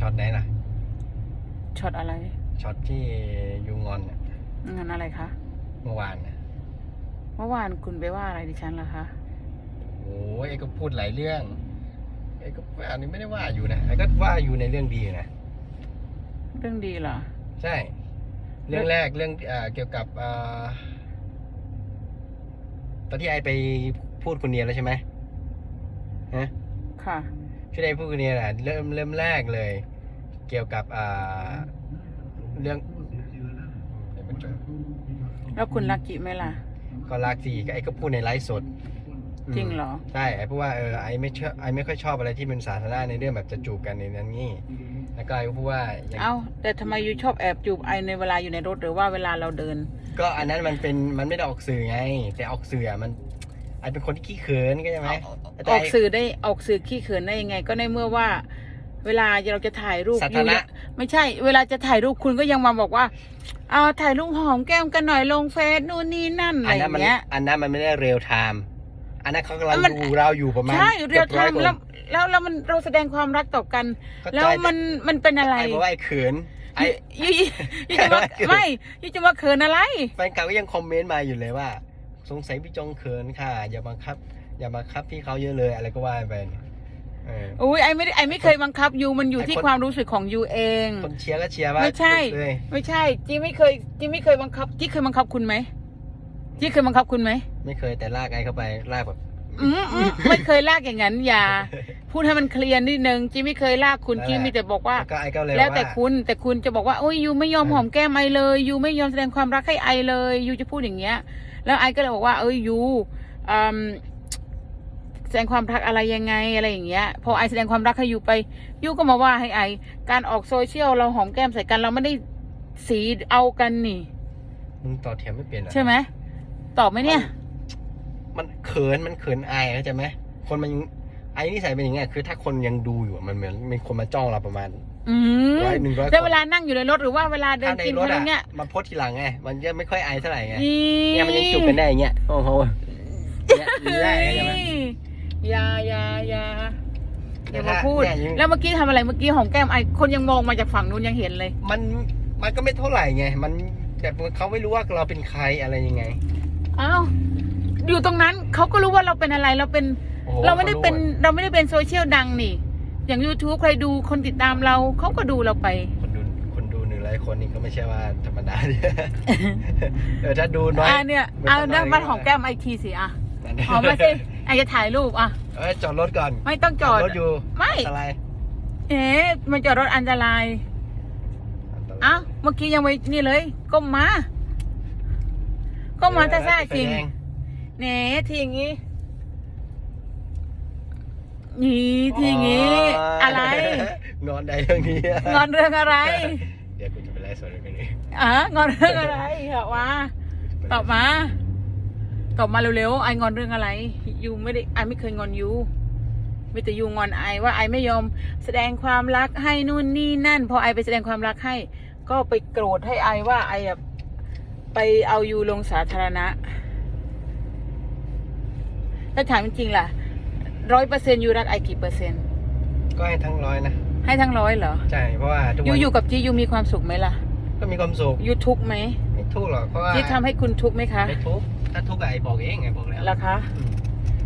ช็อตไหนล่ะช็อตอะไรช็อตที่ยูงอนน่ะงานอะไรคะเมื่อวานน่ะเมื่อวานคุณไปว่าอะไรดิฉันล่ะคะโอ้ยไอ้ก็พูดหลายเรื่องไอ้ก็อันนี้ไม่ได้ว่าอยู่นะไอ้ก็ว่าอยู่ในเรื่องดีอยู่นะเรื่องดีเหรอใช่ เรื่องแรกเรื่องอ่าเกี่ยวกับอ่าตอนที่ไอไปพูดคนเดียวแล้วใช่ไหมฮะค่ะ ที่ได้พูดคนเดียวแหละเริ่มเริ่มแรกเลย เกี่ยวกับอ่าเรื่องเดี๋ยวมันจะแล้วคุณรักกิไหมล่ะ ก็ลากสี่ก็ไอ้ก็พูดในไลฟ์สดจริงเหรอ ใช่ไอ้เพราะว่าเออไอ้ไม่ชอบไอ้ไม่ค่อยชอบอะไรที่เป็นสาธารณะในเรื่องแบบจะจูบกันในนั้นนี่แล้วก็ไอ้ก็พูดว่าอย่างเอ้า แต่ทำไมยูชอบแอบจูบไอในเวลาอยู่ในรถหรือว่าเวลาเราเดิน ก็อันนั้นมันเป็นมันไม่ได้ออกสื่อไง แต่ออกสื่ออะมัน ไอ้เป็นคนที่ขี้เขินก็ใช่ไหมแต่ออกไสื่อได้ออกสื่อขี้เขินได้ยังไง ก็ในเมื่อว่า เวลาเราจะถ่ายรูปสาธารณะอยู่ไม่ใช่ เวลาจะถ่ายรูปคุณก็ยังมาบอกว่าเอาถ่ายรูปหอมแก้มกันหน่อยลงเฟซนู่นนี่นั่นอะไรอันอนั้นย่างมันเงี้ยอันนั้นมันไม่ได้เรียลไทม์อันนั้นเขากำลังมันดูเราอยู่ประมาณใช่เรียวกือบทอยคนแล้วแล้วแล้วมันเราแสดงความรักต่อกันเข้าใจแล้วมันมันเป็นอะไรไอ้บอกว่าไอ้เขินไอ้ยูยูยูจะมาไม่ยูจะมาเขินอะไรแฟนเก่าก็ยังคอมเมนต์มาอยู่เลยว่า สงสัยพี่จงเขินค่ะ อย่าบังคับ อย่าบังคับพี่เขาเยอะเลยอะไรก็ว่าไปเออ อุ้ยไอไม่ได้ไอไม่เคยบังคับยูมันอยู่ที่ไอ้คน ความรู้สึกของยูเอง คนเชียร์ก็เชียร์ว่าไม่ใช่เลยไม่ใช่จีไม่เคยจีไม่เคยบังคับจีเคยบังคับคุณไหมจีเคยบังคับคุณไหมไม่เคยแต่ลากไอ้เข้าไปลากแบบ อืมอืมไม่เคยลากอย่างนั้นอย่า พูดให้มันเคลียร์นิดนึงจีไม่เคยลากคุณจีมีแต่บอกว่า แล้วก็ไอ้ก็เลยแล้วแต่า คุณแต่คุณจะบอกว่าโอ้ยยูไม่ยอมหอมแก้มไอเลยยูไม่ยอมแสดงความรักให้ไอเลยยูจะพูดอย่างเงี้ย แล้วไอก็เลยบอกว่า เอ้ยยูอืมแสดงความรักอะไรยังไงอะไรอย่างเงี้ย พอไอแสดงความรักให้ยูไปยูก็มาว่าให้ไอ การออกโซเชียลเราหอมแก้มใส่กันเราไม่ได้สีเอากันนี่ มึงต่อเถียงไม่เปลี่ยนเหรอใช่ไหมตอบไหมเนี่ย มันเขินมันเขินอายเข้าใจไหมคนมันยัง ไอ้นิสัยเป็นอย่างเงี้ยคือถ้าคนยังดูอยู่อะมันเหมือนมีคนมาจ้องเราประมาณอืมร้อยหนึ่งร้อยแล้วคนเวลานั่งอยู่ในรถหรือว่าเวลาเดินถ้าในกินรถอะไรอะเงี้ยมาโพสทีหลังไงมันจะไม่ค่อยอายเท่าไหร่ไงนี่เนี่ยมันยังจูบกันได้อย่างเงี้ยโอ้โหเนี่ยมีได้ใช่ไหมอย่าอย่าอย่าอย่ามาเนี่ยพูด เนี่ยยัง แล้วเมื่อกี้ทำอะไรเมื่อกี้หอมแก้มไอคนยังมองมาจากฝั่งนู้นยังเห็นเลย มันมันก็ไม่เท่าไหร่ไง มันแบบเขาไม่รู้ว่าเราเป็นใครอะไรยังไง อ้าว อยู่ตรงนั้นเขาก็รู้ว่าเราเป็นอะไร เราเป็นโอ้โห เราไม่ได้เป็นขหดเราไม่ได้เป็นโซเชียลดังนี่ อย่าง YouTube ใครดูคนติดตามเราเขาก็ดูเราไป คนดูคนดูหนึ่งร้อยคนนี่ก็ไม่ใช่ว่าธรรมดาเนี่ยเออถ้าดูน้อยอ่าเนี่ยไม่เอาต้องเนี่ยน้อยมาก็หอมแก้มไอทีสิอะนั่นดิหอมมาสิไอจะถ่ายรูปอะเอ้ยจอดรถก่อน ไม่ต้องจอดรถอยู่ไม่อะไรเอ๊ะมันจอดรถอันตรายอ้าวเมื่อกี้ยังไม่นี่เลยก้มมาก้มมาท่าซ่าจริงไฟแดเน่ทีอย่างงี้ นี่ทีอย่างงี้ อะไร งอนใดเรื่องนี้งอนเรื่องอะไรเดี๋ยวกูจะไปไล่สดเรื่องนี้อะงอนเรื่องอะไรเหรอวะตอบมาตอบมาเร็วๆไองอนเรื่องอะไรยูไม่ได้ไอไม่เคยงอนยูมีแต่ยูงอนไอว่าไอไม่ยอมแสดงความรักให้นู่นนี่นั่น พอไอไปแสดงความรักให้ ก็ไปโกรธให้ไอว่าไอแบบไปเอายูลงสาธารณะถ้าถามจริงๆล่ะ ร้อยเปอร์เซ็นยูรักไอกี่เปอร์เซ็นต์ก็ให้ทั้งร้อยนะให้ทั้งร้อยเหรอใช่เพราะว่าทุกยูวันอยู่กับจียูมีความสุขไหมล่ะ ก็มีความสุขยูทุกข์ไหมไม่ทุกข์หรอกเพราะว่าจีทำให้คุณทุกข์ไหมคะไม่ทุกข์ถ้าทุกข์อะไอ้บอกเองไงบอกแล้วล่ะคะอืม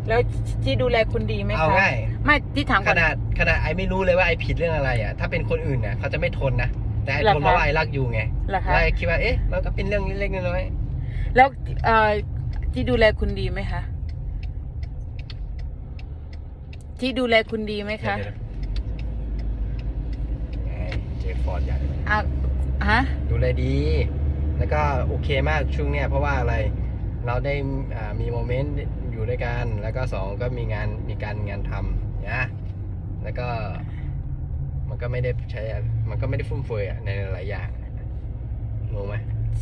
แล้วจีดูแลคุณดีไหมเอาคะง่ายไม่จีถามขก่อนนาดขนาดไอ้ไม่รู้เลยว่าไอ้ผิดเรื่องอะไรอะถ้าเป็นคนอื่นน่ะเขาจะไม่ทนนะแต่ไอ้เหรอทนคะเพราะว่าไอ้รักอยู่ไงล่ะคะแล้วไอ้คิดว่าเอ๊ะมันก็เป็นเรื่องเล็กๆน้อยแล้วเอ่อจีดูแลคุณดีไหมคะ จีดูแลคุณดีไหมๆคะเดี๋ยวๆไงเจฟอร์ดใหญ่เลยอะฮะ ดูแลดี แล้วก็โอเคมากช่วงเนี้ยเพราะว่าอะไรเราได้อ่ามีโมเมนต์อยู่ด้วยกัน แล้วก็สองก็มีงานมีการงานทำนะแล้วก็มันก็ไม่ได้ใช้มันก็ไม่ได้ฟุ่มเฟือยอะในหลายอย่างงงไหม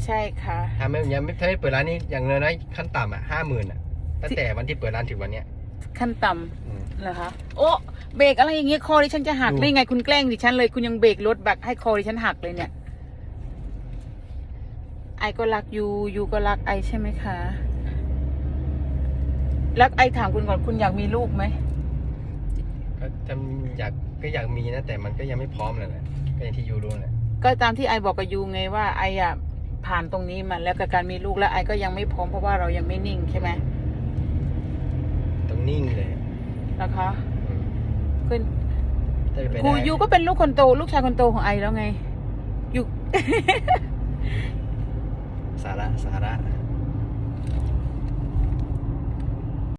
ใช่ค่ะถ้าไม่ยังไม่ถ้าไม่เปิดร้านนี้อย่างน้อยๆขั้นต่ำอะห้าหมื่นอะตั้งแต่วันที่เปิดร้านถึงวันเนี้ยขั้นต่อืมำ หรอคะโอ้เบรกอะไรอย่างเงี้ยคอดิฉันจะหักได้ไงคุณแกล้งดิฉันเลยคุณยังเบรกรถแบบให้คอดิฉันหักเลยเนี่ยไอก็รักยูยูก็รักไอใช่ไหมคะรักไอถามคุณก่อนคุณอยากมีลูกไหมก็จะอยากก็อยากมีนะ แต่มันก็ยังไม่พร้อมเลยแหละก็อย่างที่ยูรู้แหละก็ตามที่ไอบอกกับยูไงว่าไออะผ่านตรงนี้มาแล้วกับการมีลูกแล้วไอก็ยังไม่พร้อมเพราะว่าเรายังไม่นิ่งใช่ไหมต้องนิ่งเลยะคะคุณกูยูก็เป็นลูกคนโต ลูกชายคนโตของไอแล้วไงอยู่ สาระสาระ